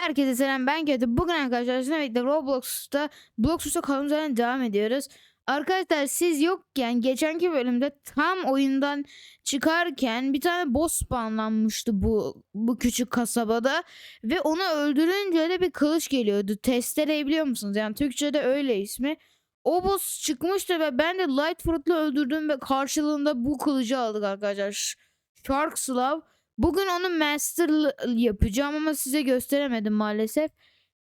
Herkese selam ben Kötü. Bugün arkadaşlar sizinle birlikte Roblox'ta Bloxus'a kaldığımız yerden devam ediyoruz. Arkadaşlar siz yokken geçenki bölümde tam oyundan çıkarken bir tane boss spawnlanmıştı bu bu küçük kasabada ve onu öldürünce de bir kılıç geliyordu. Testereyi biliyor musunuz? Yani Türkçe'de öyle ismi. O boss çıkmıştı ve ben de Light Fruit'la öldürdüm ve karşılığında bu kılıcı aldık arkadaşlar. Shark Slav. Bugün onu master yapacağım ama size gösteremedim maalesef.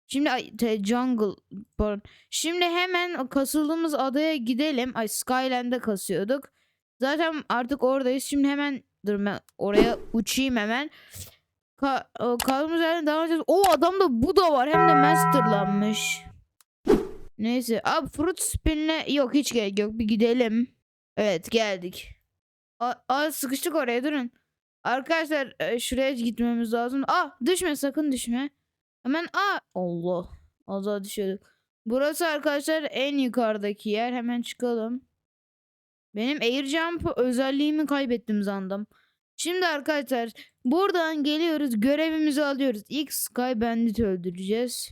Şimdi ay, jungle pardon. Şimdi hemen kasıldığımız adaya gidelim. Ay Skyland'e kasıyorduk. Zaten artık oradayız. Şimdi hemen dur ben oraya uçayım hemen. Ka kaldığımız yerden devam edeceğiz. O adamda bu da var. Hem de masterlanmış. Neyse. Abi fruit spin'le yok hiç gerek yok. Bir gidelim. Evet geldik. A, a sıkıştık oraya durun. Arkadaşlar e, şuraya gitmemiz lazım. Ah düşme sakın düşme. Hemen ah Allah. Az daha düşüyorduk. Burası arkadaşlar en yukarıdaki yer. Hemen çıkalım. Benim air jump özelliğimi kaybettim zandım. Şimdi arkadaşlar buradan geliyoruz görevimizi alıyoruz. İlk Sky Bandit öldüreceğiz.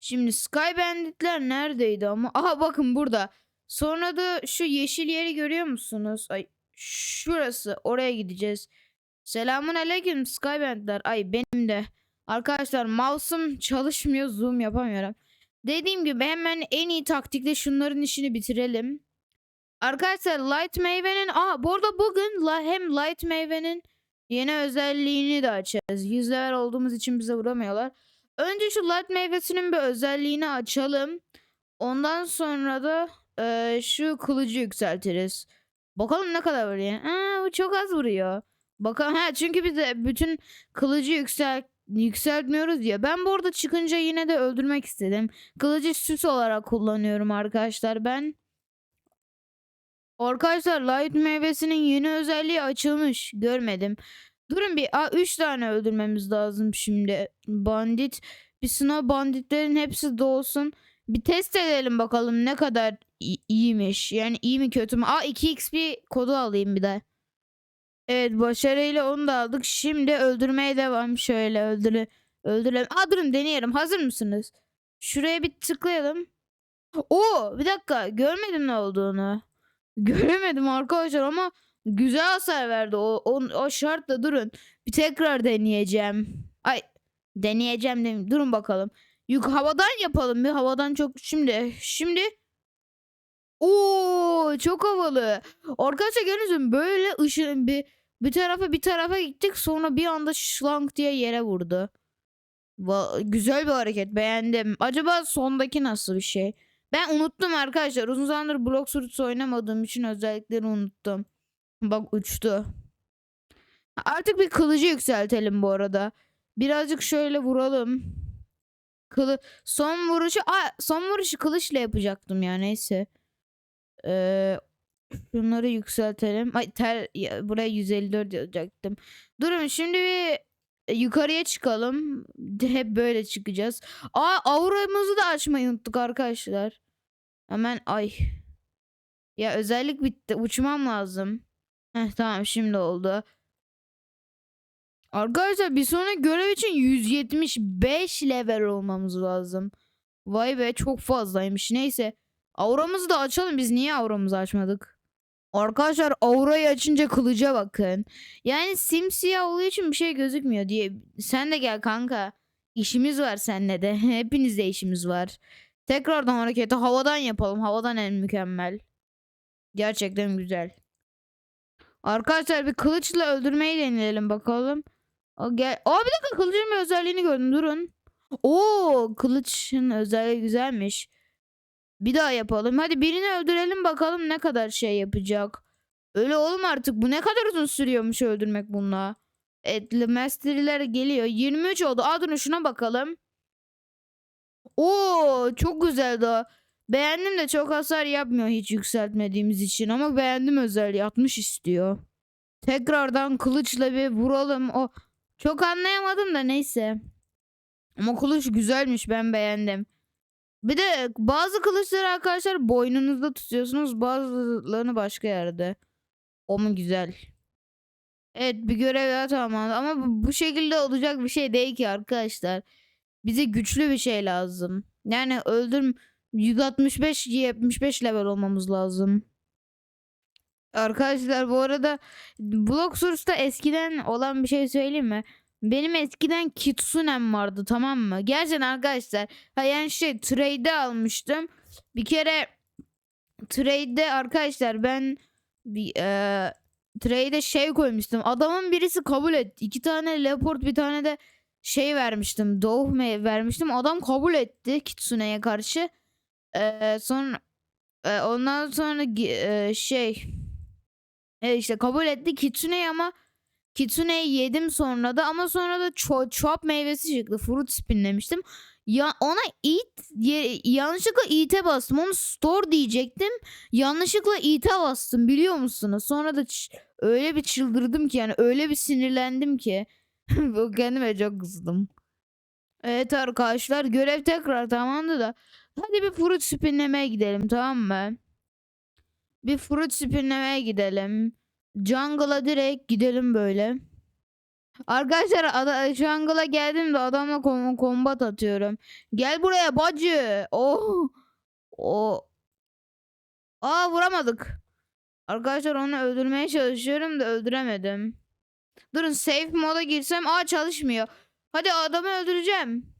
Şimdi Sky Banditler neredeydi ama? Aha bakın burada. Sonra da şu yeşil yeri görüyor musunuz? Ay şurası. Oraya gideceğiz. Selamun aleyküm Skybandler. Ay benim de. Arkadaşlar mouse'um çalışmıyor. Zoom yapamıyorum. Dediğim gibi hemen en iyi taktikle şunların işini bitirelim. Arkadaşlar Light Meyve'nin... Aa bu arada bugün la- hem Light Meyve'nin yeni özelliğini de açacağız. 100 level olduğumuz için bize vuramıyorlar. Önce şu Light Meyvesi'nin bir özelliğini açalım. Ondan sonra da eee, şu kılıcı yükseltiriz. Bakalım ne kadar vuruyor. Aa, bu çok az vuruyor. Bakalım ha çünkü biz de bütün kılıcı yüksel yükseltmiyoruz ya. Ben bu arada çıkınca yine de öldürmek istedim. Kılıcı süs olarak kullanıyorum arkadaşlar ben. Arkadaşlar light meyvesinin yeni özelliği açılmış. Görmedim. Durun bir. Aa, 3 tane öldürmemiz lazım şimdi. Bandit. Bir sınav banditlerin hepsi doğsun. Bir test edelim bakalım ne kadar iyiymiş. Yani iyi mi kötü mü? Aa 2 XP kodu alayım bir de. Evet başarıyla onu da aldık. Şimdi öldürmeye devam. Şöyle öldüre öldürelim. Aa durun deneyelim. Hazır mısınız? Şuraya bir tıklayalım. Oo bir dakika görmedim ne olduğunu. Göremedim arkadaşlar ama güzel hasar verdi. O, o, o şartla durun. Bir tekrar deneyeceğim. Ay deneyeceğim demeyeyim. Durun bakalım. Yük havadan yapalım bir havadan çok şimdi şimdi Oo çok havalı. Arkadaşlar mu? böyle ışın bir bir tarafa bir tarafa gittik sonra bir anda şlank diye yere vurdu. Va- güzel bir hareket beğendim. Acaba sondaki nasıl bir şey? Ben unuttum arkadaşlar. Uzun zamandır Block Fruits oynamadığım için özellikleri unuttum. Bak uçtu. Artık bir kılıcı yükseltelim bu arada. Birazcık şöyle vuralım. Kılı son vuruşu Aa, son vuruşu kılıçla yapacaktım ya neyse. Ee, şunları yükseltelim. Ay ter ya, buraya 154 yazacaktım. Durun şimdi bir e, yukarıya çıkalım. Hep böyle çıkacağız. Aa auramızı da açmayı unuttuk arkadaşlar. Hemen ay. Ya özellik bitti. Uçmam lazım. Heh tamam şimdi oldu. Arkadaşlar bir sonraki görev için 175 level olmamız lazım. Vay be çok fazlaymış. Neyse. Auramızı da açalım. Biz niye auramızı açmadık? Arkadaşlar aurayı açınca kılıca bakın. Yani simsiyah olduğu için bir şey gözükmüyor diye. Sen de gel kanka. İşimiz var seninle de. Hepinizde işimiz var. Tekrardan hareketi havadan yapalım. Havadan en mükemmel. Gerçekten güzel. Arkadaşlar bir kılıçla öldürmeyi deneyelim bakalım. O gel. Aa bir dakika kılıcın bir özelliğini gördüm. Durun. Oo kılıçın özelliği güzelmiş. Bir daha yapalım. Hadi birini öldürelim bakalım ne kadar şey yapacak. Öyle oğlum artık. Bu ne kadar uzun sürüyormuş öldürmek bununla. Evet Master'ler geliyor. 23 oldu. Aa durun şuna bakalım. Oo çok güzeldi. o. Beğendim de çok hasar yapmıyor hiç yükseltmediğimiz için. Ama beğendim özelliği. 60 istiyor. Tekrardan kılıçla bir vuralım. O çok anlayamadım da neyse. Ama kılıç güzelmiş ben beğendim. Bir de bazı kılıçları arkadaşlar boynunuzda tutuyorsunuz. Bazılarını başka yerde. O mu güzel? Evet bir görev daha tamamlandı ama bu, şekilde olacak bir şey değil ki arkadaşlar. Bize güçlü bir şey lazım. Yani öldürm 165 75 level olmamız lazım. Arkadaşlar bu arada Bloxurus'ta eskiden olan bir şey söyleyeyim mi? Benim eskiden Kitsune'm vardı tamam mı? Gerçekten arkadaşlar. Ha yani şey trade'de almıştım. Bir kere trade'de arkadaşlar ben bir eee trade'e şey koymuştum. Adamın birisi kabul etti. İki tane leopard bir tane de şey vermiştim. Doğu vermiştim. Adam kabul etti Kitsune'ye karşı. Eee sonra e, ondan sonra e, şey e, işte kabul etti Kitsune'yi ama Kitsune'yi yedim sonra da ama sonra da ço çop meyvesi çıktı. Fruit spinlemiştim. Ya ona eat ye- yanlışlıkla eat'e bastım. Onu store diyecektim. Yanlışlıkla eat'e bastım biliyor musunuz? Sonra da öyle bir çıldırdım ki yani öyle bir sinirlendim ki. Kendime çok kızdım. Evet arkadaşlar görev tekrar tamamdı da. Hadi bir fruit spinlemeye gidelim tamam mı? Bir fruit spinlemeye gidelim. Jungle'a direkt gidelim böyle. Arkadaşlar ada- jungle'a geldim de adamla kom kombat atıyorum. Gel buraya bacı. Oh. O. Aa vuramadık. Arkadaşlar onu öldürmeye çalışıyorum da öldüremedim. Durun safe moda girsem aa çalışmıyor. Hadi adamı öldüreceğim.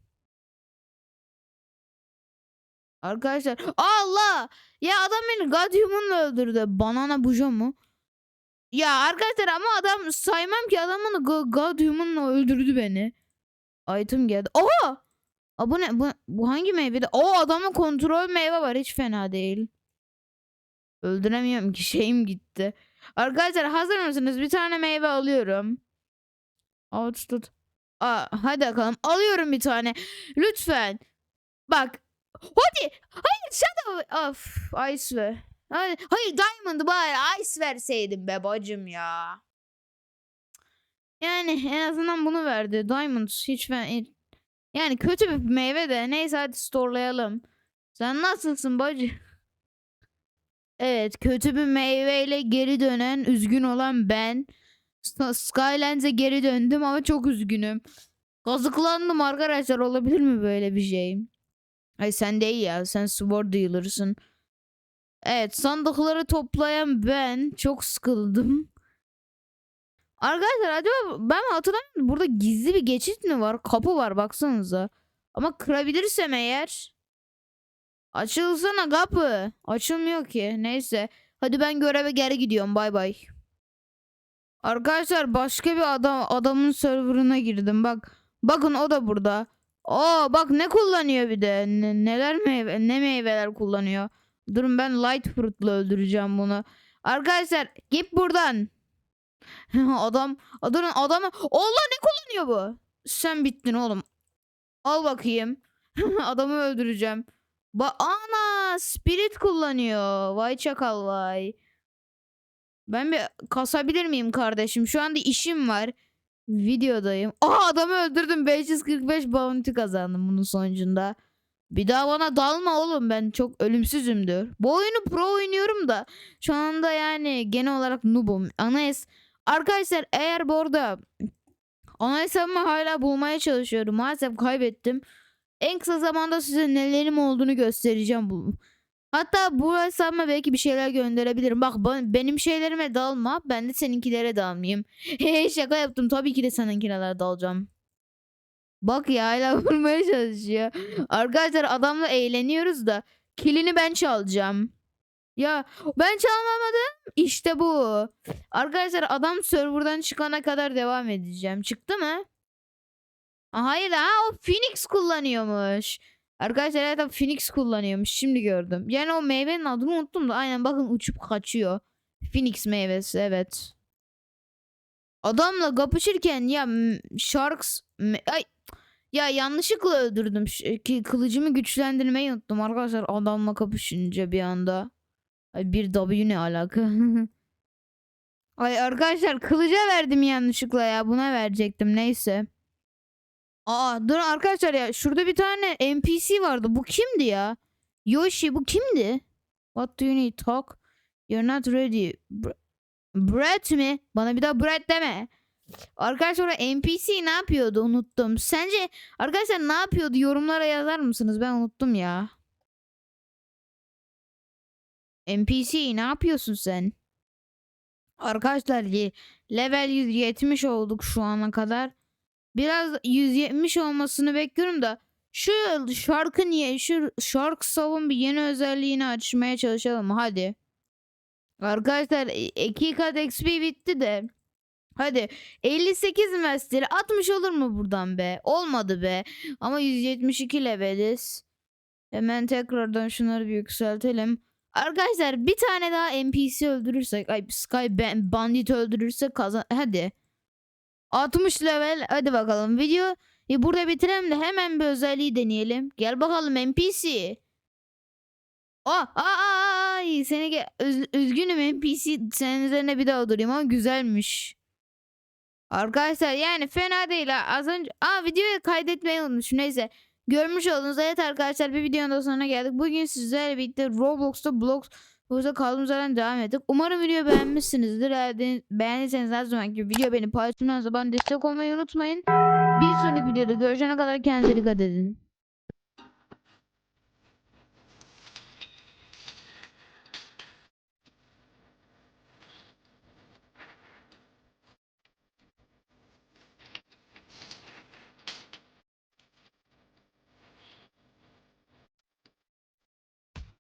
Arkadaşlar Allah ya adam beni God Human'la öldürdü. Banana bujo mu? Ya arkadaşlar ama adam saymam ki adam bana Go- God Human'la öldürdü beni. Item geldi. Oha! Aa, bu ne? Bu, bu hangi meyvede? O adamın kontrol meyve var. Hiç fena değil. Öldüremiyorum ki şeyim gitti. Arkadaşlar hazır mısınız? Bir tane meyve alıyorum. Aa, tut tut. Aa, hadi bakalım. Alıyorum bir tane. Lütfen. Bak. Hadi. Hayır Shadow. Of. Ice ver. Hayır, hayır Diamond'ı bari Ice verseydim be bacım ya. Yani en azından bunu verdi. Diamond hiç ben yani kötü bir meyve de neyse hadi storelayalım. Sen nasılsın bacı? Evet kötü bir meyveyle geri dönen üzgün olan ben. Skylands'e geri döndüm ama çok üzgünüm. Kazıklandım arkadaşlar olabilir mi böyle bir şey? Ay sen değil ya sen sword dealer'sın. Evet sandıkları toplayan ben çok sıkıldım. Arkadaşlar acaba ben hatırlamıyorum burada gizli bir geçit mi var? Kapı var baksanıza. Ama kırabilirsem eğer. Açılsana kapı. Açılmıyor ki. Neyse. Hadi ben göreve geri gidiyorum. Bay bay. Arkadaşlar başka bir adam adamın serverına girdim. Bak. Bakın o da burada. Aa bak ne kullanıyor bir de. Ne- neler meyve ne meyveler kullanıyor. Durun ben light fruit'la öldüreceğim bunu. Arkadaşlar git buradan. Adam adamın adamı Allah ne kullanıyor bu? Sen bittin oğlum. Al bakayım. Adamı öldüreceğim. Ba ana spirit kullanıyor. Vay çakal vay. Ben bir kasabilir miyim kardeşim? Şu anda işim var. Videodayım. Aa adamı öldürdüm. 545 bounty kazandım bunun sonucunda. Bir daha bana dalma oğlum ben çok ölümsüzümdür. Bu oyunu pro oynuyorum da şu anda yani genel olarak noobum. Anayas Arkadaşlar eğer bu arada ana hala bulmaya çalışıyorum. Maalesef kaybettim. En kısa zamanda size nelerim olduğunu göstereceğim. Bu. Hatta bu hesabıma belki bir şeyler gönderebilirim. Bak ba- benim şeylerime dalma. Ben de seninkilere dalmayayım. Hey şaka yaptım. Tabii ki de seninkilere dalacağım. Bak ya hala vurmaya çalışıyor. Arkadaşlar adamla eğleniyoruz da. Kilini ben çalacağım. Ya ben çalmamadım. İşte bu. Arkadaşlar adam serverdan çıkana kadar devam edeceğim. Çıktı mı? Hayır ha o Phoenix kullanıyormuş. Arkadaşlar evet Phoenix kullanıyormuş. Şimdi gördüm. Yani o meyvenin adını unuttum da aynen bakın uçup kaçıyor. Phoenix meyvesi evet. Adamla kapışırken ya Sharks ay ya yanlışlıkla öldürdüm. Ki kılıcımı güçlendirmeyi unuttum arkadaşlar adamla kapışınca bir anda. Ay bir W ne alaka? Ay arkadaşlar kılıca verdim yanlışlıkla ya. Buna verecektim neyse. Aa dur arkadaşlar ya şurada bir tane NPC vardı. Bu kimdi ya? Yoshi bu kimdi? What do you need talk? You're not ready. Br- Brett mi? Bana bir daha Brett deme. Arkadaşlar NPC ne yapıyordu unuttum. Sence arkadaşlar ne yapıyordu yorumlara yazar mısınız? Ben unuttum ya. NPC ne yapıyorsun sen? Arkadaşlar level 170 olduk şu ana kadar. Biraz 170 olmasını bekliyorum da şu şarkı niye şu şarkı savun bir yeni özelliğini açmaya çalışalım hadi. Arkadaşlar 2 kat XP bitti de. Hadi 58 master 60 olur mu buradan be? Olmadı be. Ama 172 leveliz. Hemen tekrardan şunları bir yükseltelim. Arkadaşlar bir tane daha NPC öldürürsek, ay Sky Ban- Bandit öldürürsek kazan. Hadi. 60 level. Hadi bakalım. Video e, burada bitirelim de hemen bir özelliği deneyelim. Gel bakalım NPC. Aa, aa, aa, ay, seni üz- üzgünüm NPC senin üzerine bir daha durayım ama güzelmiş. Arkadaşlar yani fena değil ha. Az önce aa videoyu kaydetmeyi unutmuşum. Neyse. Görmüş oldunuz. Evet arkadaşlar bir videonun da sonuna geldik. Bugün sizlerle birlikte Roblox'ta Blox Burada kaldığımız yerden devam ettik. Umarım videoyu beğenmişsinizdir. Eğer beğendiyseniz her zaman gibi video beni paylaştığınız zaman destek olmayı unutmayın. Bir sonraki videoda görüşene kadar kendinize dikkat edin.